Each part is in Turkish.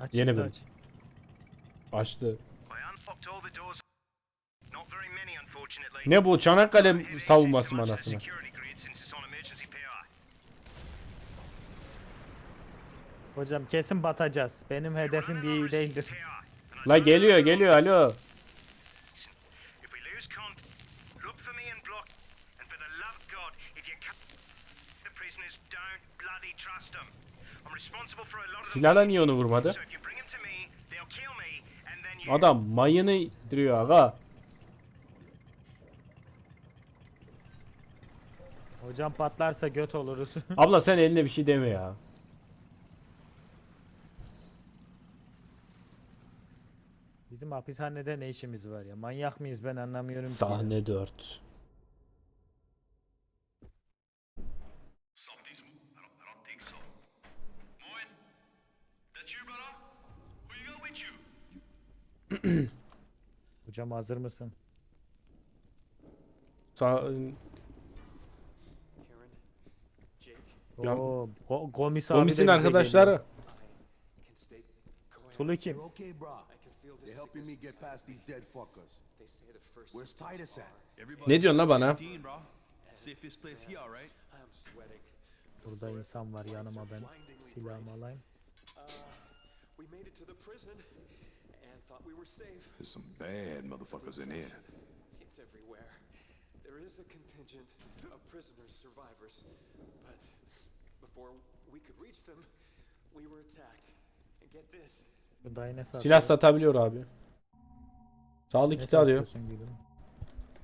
Aç, Yeni şimdi bölüm. aç. Açtı. I unlocked all the doors. Not very many, unfortunately. Ne bu Çanakkale savunması system mı much anasını? security grid since it's on emergency power. Hocam kesin batacağız. Benim hedefim bir iyi değildir. La geliyor geliyor alo. If we lose cont, look for me and block. And for the love of God, if you cut the prisoners, don't bloody trust them. I'm responsible for a lot of them. Silahla niye onu vurmadı? Adam mayını indiriyor aga. Hocam patlarsa göt oluruz. Abla sen eline bir şey deme ya. Bizim hapishanede ne işimiz var ya? Manyak mıyız ben anlamıyorum ki. Sahne 4. Something's moved. I don't, I don't think so. Moin, that you, brother? Who you got with you? Hocam hazır mısın? Sa Karen, Jake, Ya- Oo, Go- Gomis abi de Komisin bize arkadaşları. geliyor. Tulu kim? You're okay, They're helping me get past these dead fuckers. Where's Titus at? Ne diyorsun la bana? Burada insan var yanıma ben silahımı alayım. Uh, we made it to the prison and thought we were safe. There's some bad motherfuckers in here. It's everywhere. There is a contingent of prisoners, survivors, but before we could reach them, we were attacked. And get this, Bu dayı ne satıyor? Silah satabiliyor abi. Sağlık Ne kiti alıyor. satıyorsun gülüm?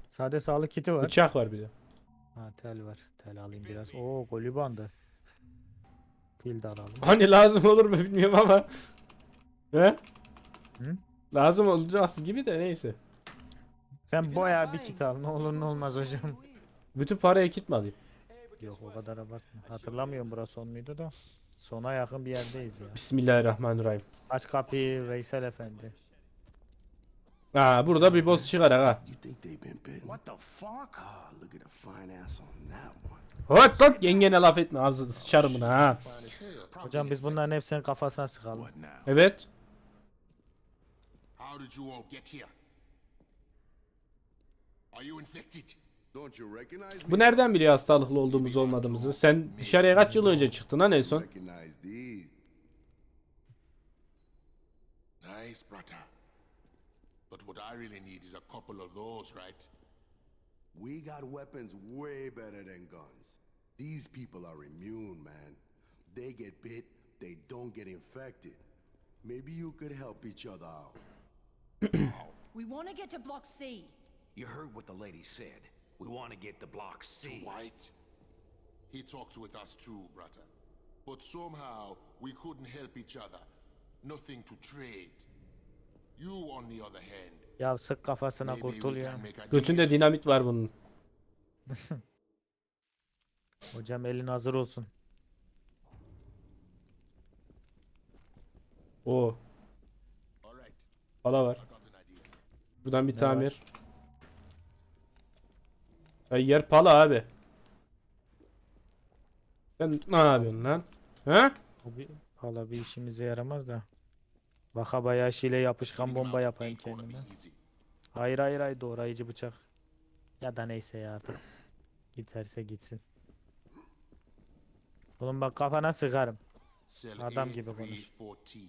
Sade sağlık kiti var. Bıçak var bir de. Ha tel var. Tel alayım biraz. Oo golü bandı. Pil de alalım. Hani lazım olur mu bilmiyorum ama. He? Hı? Lazım olacak gibi de neyse. Sen boya bir kit al. Ne olur ne olmaz hocam. Bütün parayı kit mi alayım? Yok o kadar abartma. Hatırlamıyorum burası son muydu da. Sona yakın bir yerdeyiz ya. Bismillahirrahmanirrahim. Aç kapıyı Veysel Efendi. Ha burada bir boss çıkar ha. You think they've been bitten? What the fuck? Look at the fine ass on that one. Hop lan yengene laf etme ağzını sıçarım buna ha. Hocam biz bunların hepsinin kafasına sıkalım. Evet. How did you all get here? Are you infected? Don't you recognize me? Bu nereden biliyor hastalıklı olduğumuz olmadığımızı? Sen dışarıya kaç yıl önce çıktın lan en son? Recognize these. Nice, brother. But what I really need is a couple of those, right? We got weapons way better than guns. These people are immune, man. They get bit, they don't get infected. Maybe you could help each other out. We want to get to Block C. You heard what the lady said. We want to get to Block C. White? He talked with us too, brother. But somehow we couldn't help each other. Nothing to trade. You, on the other hand, Ya sık kafasına maybe kurtul we ya. can make a deal. Götünde dinamit var bunun. Hocam elin hazır olsun. Oo. All right, Pala var. Buradan bir var? tamir. Ay yer pala abi. Sen ne yapıyorsun lan? Ha? Bu bir, hala bir işimize yaramaz da. Baka bayağı şile yapışkan bomba yapayım kendime. Hayır hayır hayır doğrayıcı bıçak. Ya da neyse ya artık. Giderse gitsin. Oğlum bak kafana sıkarım. Adam gibi konuş. A314.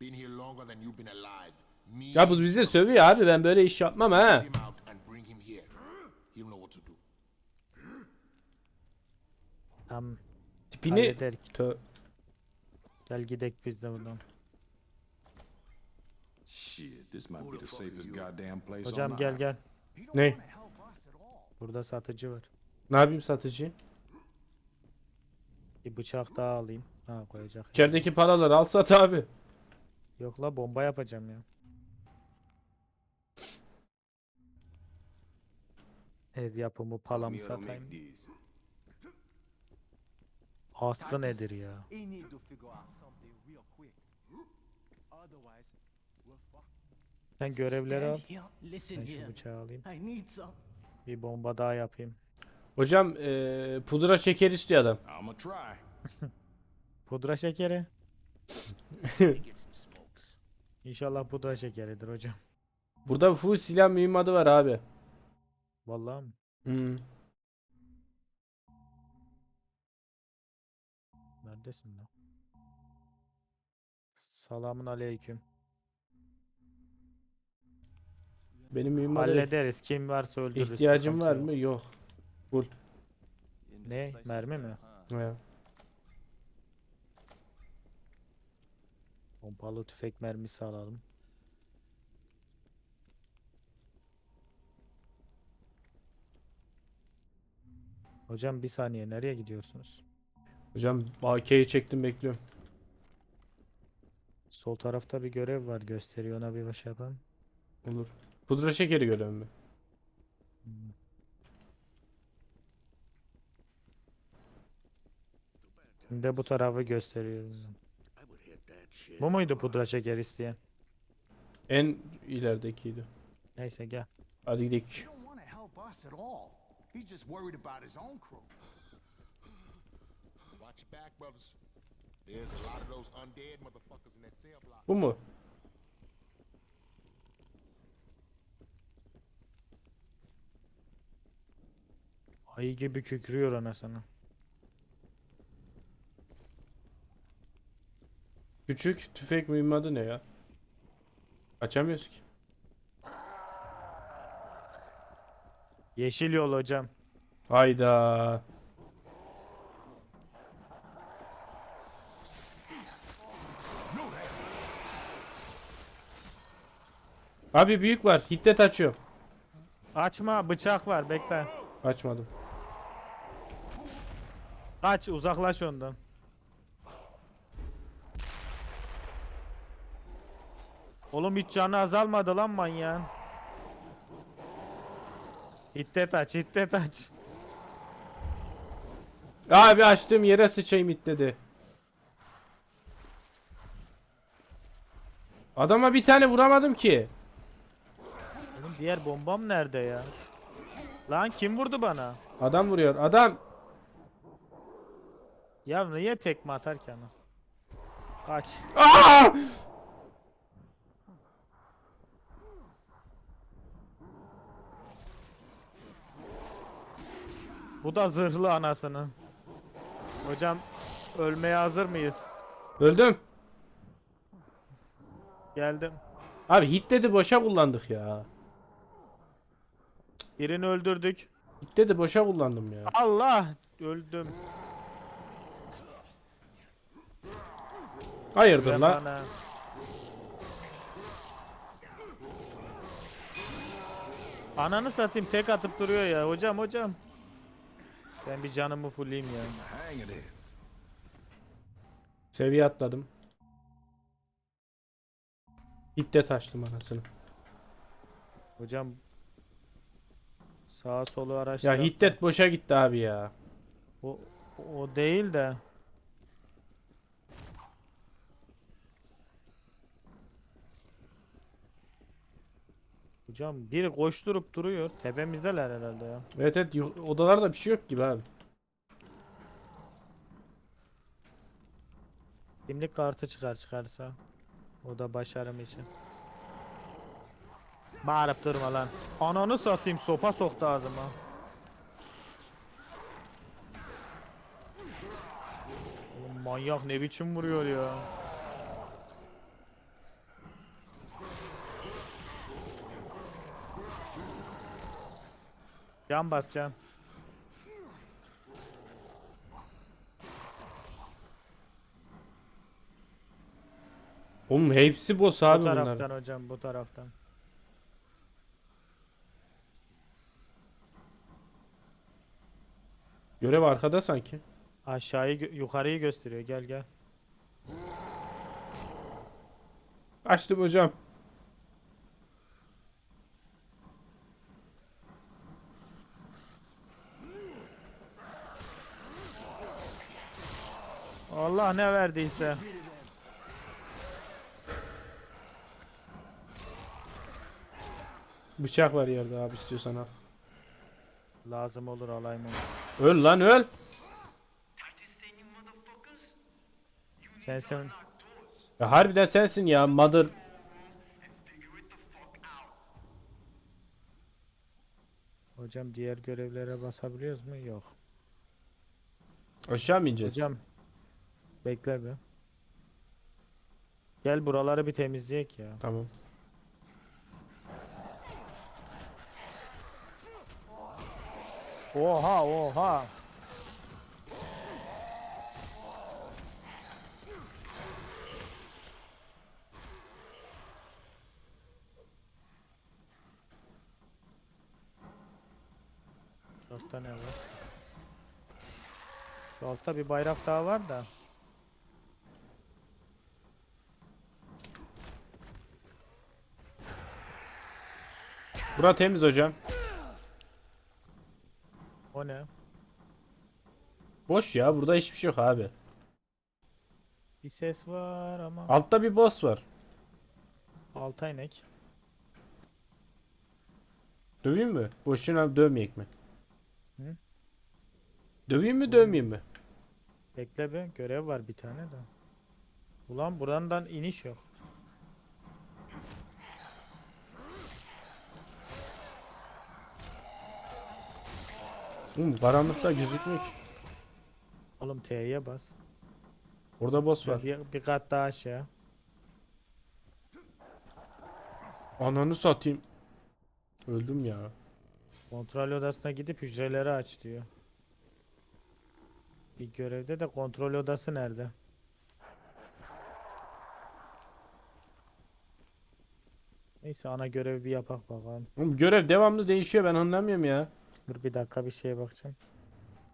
Been here longer than you've been alive. Ya bu bize sövüyor abi ben böyle iş yapmam ha. him out and bring him here. He'll know what to do. Tam Tipini. Tö- Gel gidek biz de buradan. Shit, this might be the safest goddamn place Hocam gel gel. ne? Burada satıcı var. Ne yapayım satıcı? Bir bıçak daha alayım. Ha koyacak. İçerideki paraları al sat abi. Yok la bomba yapacağım ya. Out something real quick. Otherwise, we're fucked. Sen görevleri al. Ben şu bıçağı alayım. Bir bomba daha yapayım. Hocam eee, pudra şeker istiyor adam. Pudra şekeri. İnşallah pudra şekeridir hocam. Burada full silah mühimmatı var abi. Vallahi mi? Hmm. Neredesin lan? Selamun aleyküm. Benim mühimmata Hallederiz. Kim varsa öldürürüz. ihtiyacım sıkıntı var yok. mı? Yok. Ne? Mermi mi? Ya. Pompalı tüfek mermisi alalım. Hocam bir saniye nereye gidiyorsunuz? Hocam AK'yi çektim bekliyorum. Sol tarafta bir görev var gösteriyor ona bir şey yapalım. Olur. Pudra şekeri görevi mi? Şimdi de bu tarafı gösteriyor. Bu muydu pudra şeker isteyen? En ileridekiydi. Neyse gel. Hadi gidelim. He's just worried about his own crew. Watch your back, brothers. There's a lot of those undead motherfuckers in that cell block. Bu mu? Ayı gibi kükrüyor anasını. Küçük tüfek mühimmatı ne ya? Açamıyoruz ki. Yeşil yol hocam. Hayda. Abi büyük var. Hiddet açıyor. Açma bıçak var bekle. Açmadım. Kaç uzaklaş ondan. Oğlum hiç canı azalmadı lan manyağın. Hiddet aç, hiddet aç. Abi açtığım yere sıçayım hiddedi. Adama bir tane vuramadım ki. Oğlum diğer bombam nerede ya? Lan kim vurdu bana? Adam vuruyor. Adam. Ya niye tekme atarken? Kaç. Aa! Bu da zırhlı anasını. Hocam ölmeye hazır mıyız? Öldüm. Geldim. Abi hiddeti boşa kullandık ya. Birini öldürdük. Hiddeti boşa kullandım ya. Allah! Öldüm. Hayırdır Ve lan? bana- Ananı satayım tek atıp duruyor ya hocam hocam. Ben bir canımı fulleyim ya. Seviye atladım. Hiddet açtım anasını. Hocam sağa solu Ya araştır. hiddet boşa gitti abi ya. O, o değil de. Hocam biri koşturup duruyor. Tepemizdeler herhalde ya. Evet evet yu- odalarda bir şey yok gibi abi. Kimlik kartı çıkar çıkarsa. O da başarım için. Bağırıp durma lan. Ananı satayım sopa soktu ağzıma. Oğlum manyak ne biçim vuruyor ya. Can bas can. Oğlum hepsi boss Bu abi taraftan bunlar. hocam bu taraftan. Görev arkada sanki. Aşağıyı gö- yukarıyı gösteriyor. Gel gel. Açtım hocam. Allah ne verdiyse. Bıçak var yerde abi istiyorsan al. Lazım olur alayım onu. Öl lan öl. Sensin. Ya harbiden sensin ya mother. Hocam diğer görevlere basabiliyoruz mu? Yok. Aşağı mı ineceğiz? Hocam bekle bir. Gel buraları bir temizleyek ya. Tamam. Oha oha. Altta ne var? Şu altta bir bayrak daha var da. Bura temiz hocam. O ne? Boş ya burada hiçbir şey yok abi. Bir ses var ama. Altta bir boss var. Alta inek. Döveyim mi? Boşuna dövmeyek mi? Hı? Döveyim mi dövmeyeyim mi? Bekle be. Görev var bir tane de. Ulan buradan iniş yok. Oğlum karanlıkta gözükmüyor ki. Oğlum T'ye bas. Orada boss var. Bir, bir kat daha aşağı. Ananı satayım. Öldüm ya. Kontrol odasına gidip hücreleri aç diyor. Bir görevde de kontrol odası nerede? Neyse ana görevi bir yapak bakalım. Oğlum görev devamlı değişiyor ben anlamıyorum ya. Dur bir dakika bir şeye bakacağım.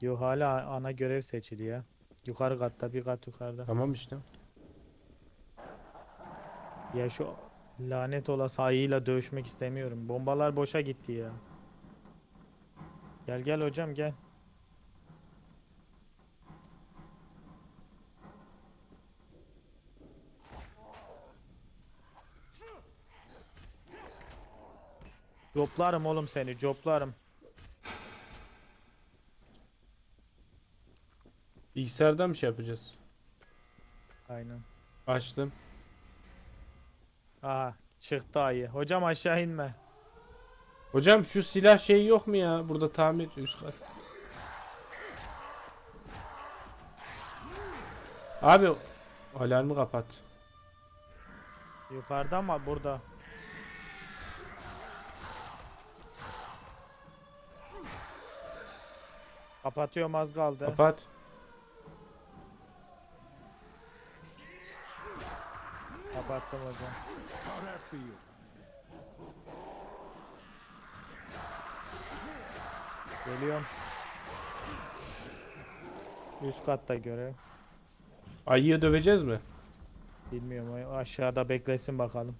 Yok hala ana görev seçili ya. Yukarı katta bir kat yukarıda. Tamam işte. Ya şu lanet olası ayıyla dövüşmek istemiyorum. Bombalar boşa gitti ya. Gel gel hocam gel. Coplarım oğlum seni coplarım. Bilgisayardan bir şey yapacağız. Aynen. Açtım. Aha çıktı ayı. Hocam aşağı inme. Hocam şu silah şeyi yok mu ya? Burada tamir üst kat. Abi alarmı kapat. Yukarıda ama burada. Kapatıyorum az kaldı. Kapat. Kapattım hocam. Geliyorum. Üst katta görev. Ayıyı döveceğiz mi? Bilmiyorum aşağıda beklesin bakalım.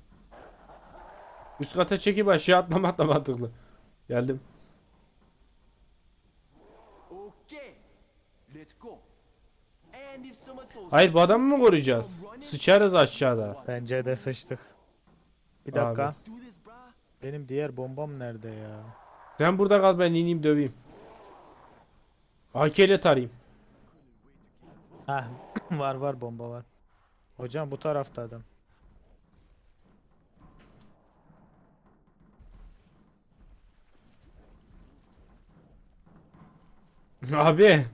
Üst kata çekip aşağı atlamak da mantıklı. Geldim. Okay, let's go. And if some of those Hayır bu adamı mı koruyacağız? Sıçarız aşağıda. Bence de sıçtık. Bir Abi. dakika. bruh. Benim diğer bombam nerede ya? Sen burada kal ben ineyim döveyim. AK ile tarayayım. Ha var var bomba var. Hocam bu tarafta adam. Abi.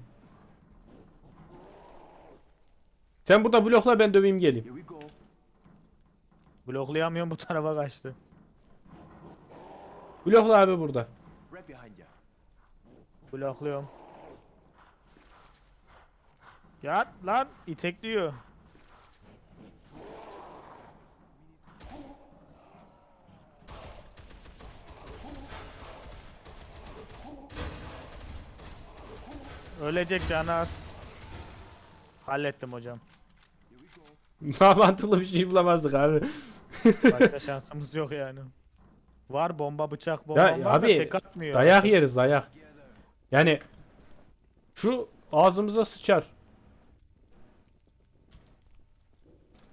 Sen burada blokla ben döveyim geleyim. Bloklayamıyorum bu tarafa kaçtı. Blokla abi burada. Blokluyorum. Ya lan itekliyor. Ölecek canı az. Hallettim hocam. Daha mantıklı bir şey bulamazdık abi. Başka şansımız yok yani. Var bomba bıçak bomba Ya var da abi tek atmıyor. dayak yeriz dayak. Yani şu ağzımıza sıçar.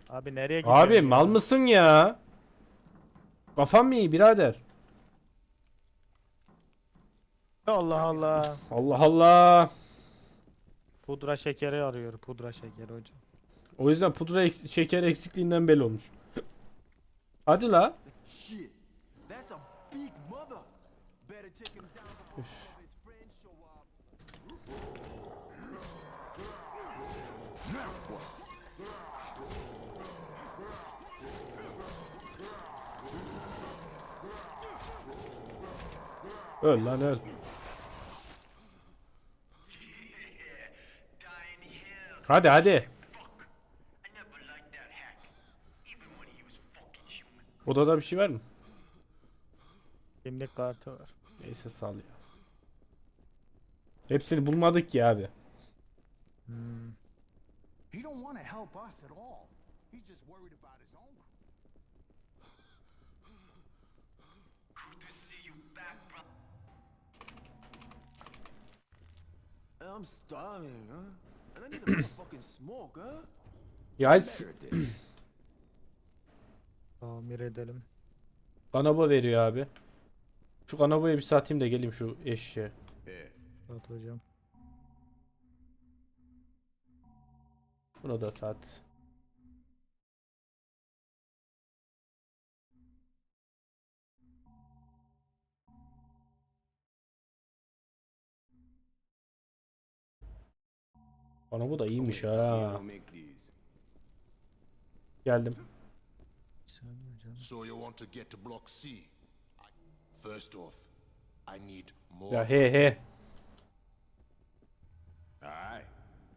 Abi nereye gidiyorsun? Abi ya? mal mısın ya? Kafam mı iyi birader? Allah Allah. Allah Allah. Pudra şekeri arıyor. Pudra şekeri hocam. O yüzden pudra eks- şeker eksikliğinden belli olmuş. Hadi la. Öl lan öl. Hadi hadi. Odada bir şey var mı? Kimlik kartı var. Neyse sal ya. Hepsini bulmadık ki abi. Hmm. He don't want to help us at all. He's just worried about his own. I'm starving, huh? And I need a motherfucking smoke, huh? Ya hiç- Tamir edelim. kanaba veriyor abi. Şu kanabayı bir satayım da geleyim şu eşeğe. Here, Sat hocam. Bunu da sat. Bana bu da iyiymiş ha. Geldim. So you want to get to Block C? First off, I need more. Ya he he. Alright.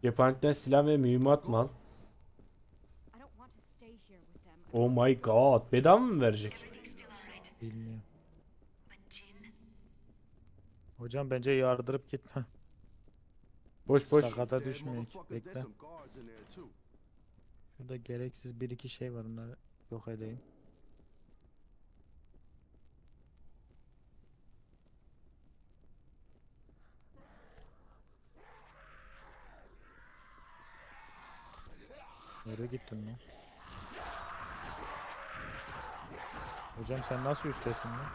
Cephanetten silah ve mühimmat mı al? I don't want to stay here with them. Oh my god. Bedava mı verecek? Bilmiyorum. Hocam bence yardırıp gitme. Boş boş. Sakata motherfuckers, Bekle. Şurada gereksiz bir iki şey var onları yok edeyim. Nereye gittin lan? Hocam sen nasıl üstesin lan?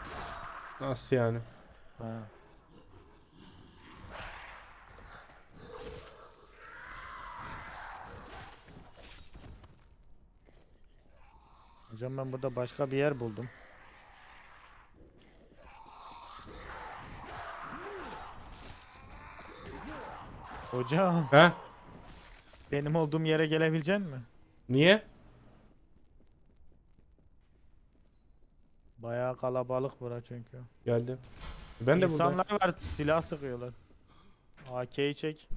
Nasıl yani? Ha. Hocam ben burada başka bir yer buldum. Hocam He? Benim olduğum yere gelebilecek mi? Niye? Bayağı kalabalık bura çünkü. Geldim. Ben de buradayım. İnsanlar var silah sıkıyorlar. AK'yi çek.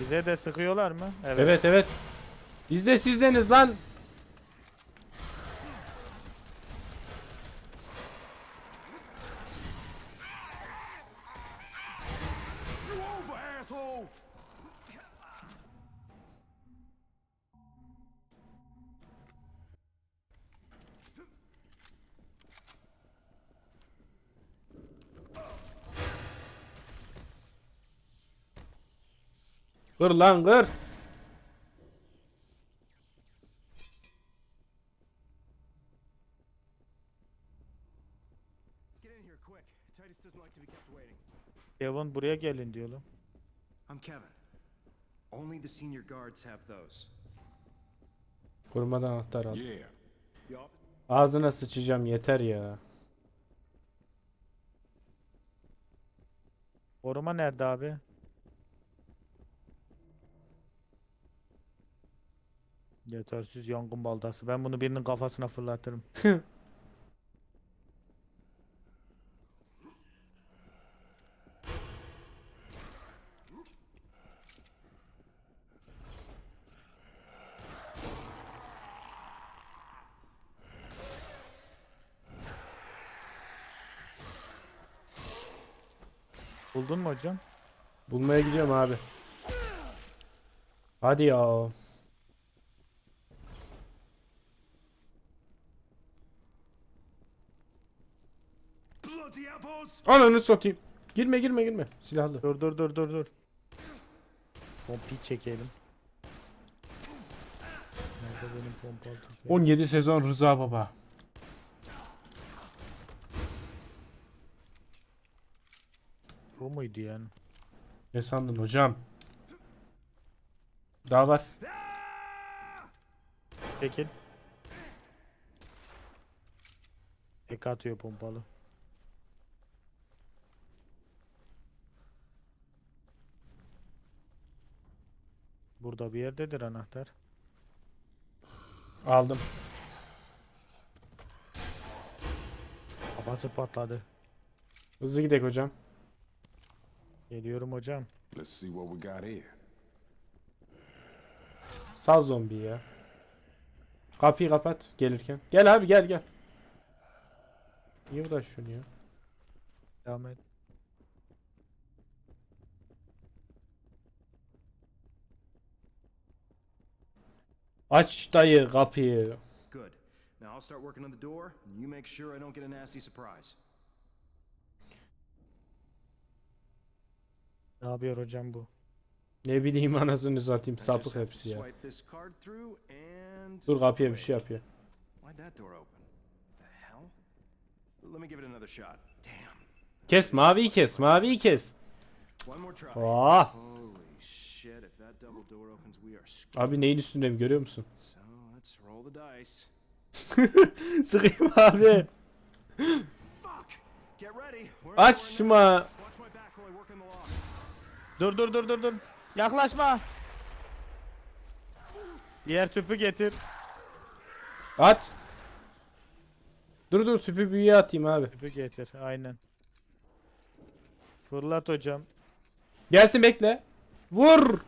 Bize de sıkıyorlar mı? Evet evet. Biz de sizdeniz lan. Kır lan kır. Get in here quick. Titus doesn't like to be kept waiting. Kevin buraya gelin diyor lan. I'm Kevin. Only the senior guards have those. Korumadan anahtar al. Yeah. Ağzına sıçacağım yeter ya. Koruma nerede abi? Yetersiz yangın baldası. Ben bunu birinin kafasına fırlatırım. Buldun mu hocam? Bulmaya gidiyorum abi. Hadi ya. Ananı satayım. Girme girme girme. Silahlı. Dur dur dur dur dur. Pompi çekelim. Nerede benim pompalı tüfeğim? 17 sezon Rıza Baba. Bu muydu yani? Ne sandın hocam? Daha var. Çekil. Tek atıyor pompalı. Burada bir yerdedir anahtar. Aldım. Kafası patladı. Hızlı gidelim hocam. Geliyorum hocam. Let's see what we got here. Sal zombi ya. Kapıyı kapat gelirken. Gel abi gel gel. Niye uğraşıyorsun ya? Devam et. Aç dayı kapıyı. Good. Now I'll start working on the door, and you make sure I don't get a nasty surprise. Ne yapıyor hocam bu? Ne bileyim anasını satayım sapık hepsi ya. Swipe this card through and. Dur kapıya bir şey yapıyor. Why'd that door open? The hell? Let me give it another shot. Damn. Kes maviyi kes maviyi kes. One more try. Oh. Abi neyin üstündeyim görüyor musun? So let's roll the dice. Sıkayım abi. Açma. Watch my back while I work on the lock. Dur dur dur dur dur. Yaklaşma. Diğer tüpü getir. At. Dur dur tüpü büyüye atayım abi. Tüpü getir. Aynen. Fırlat hocam. Gelsin bekle. Vur.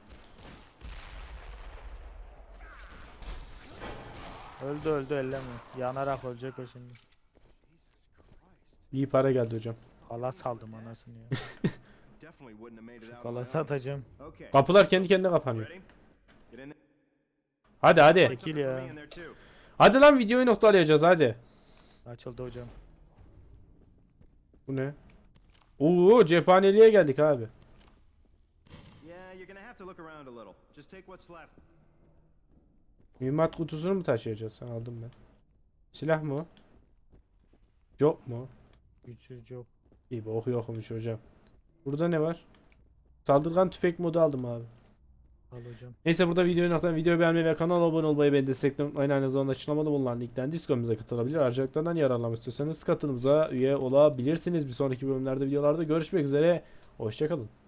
Öldü öldü elleme. Yanarak ölecek o şimdi. İyi para geldi hocam. Kalas saldım anasını ya. My Kalası atacağım. Kapılar kendi kendine kapanıyor. Hadi hadi. Çekil ya. Hadi lan videoyu noktalayacağız hadi. Açıldı hocam. Bu ne? Oo cephaneliğe geldik abi. Yeah, you're gonna have to look around a little. Just take what's left. Mühimmat kutusunu mu taşıyacağız? Ha, aldım ben. Silah mı o? Yok mu? Güçsüz job. İyi bok yokmuş hocam. Burada ne var? Saldırgan tüfek modu aldım abi. Al hocam. Neyse burada videoyu noktalayalım. Videoyu beğenmeyi ve kanala abone olmayı beni desteklemeyi unutmayın. Aynı zamanda açıklamada bulunan linkten Discord'umuza katılabilir. Ayrıcalıklardan yararlanmak istiyorsanız katılımıza üye olabilirsiniz. Bir sonraki bölümlerde videolarda görüşmek üzere. Hoşçakalın.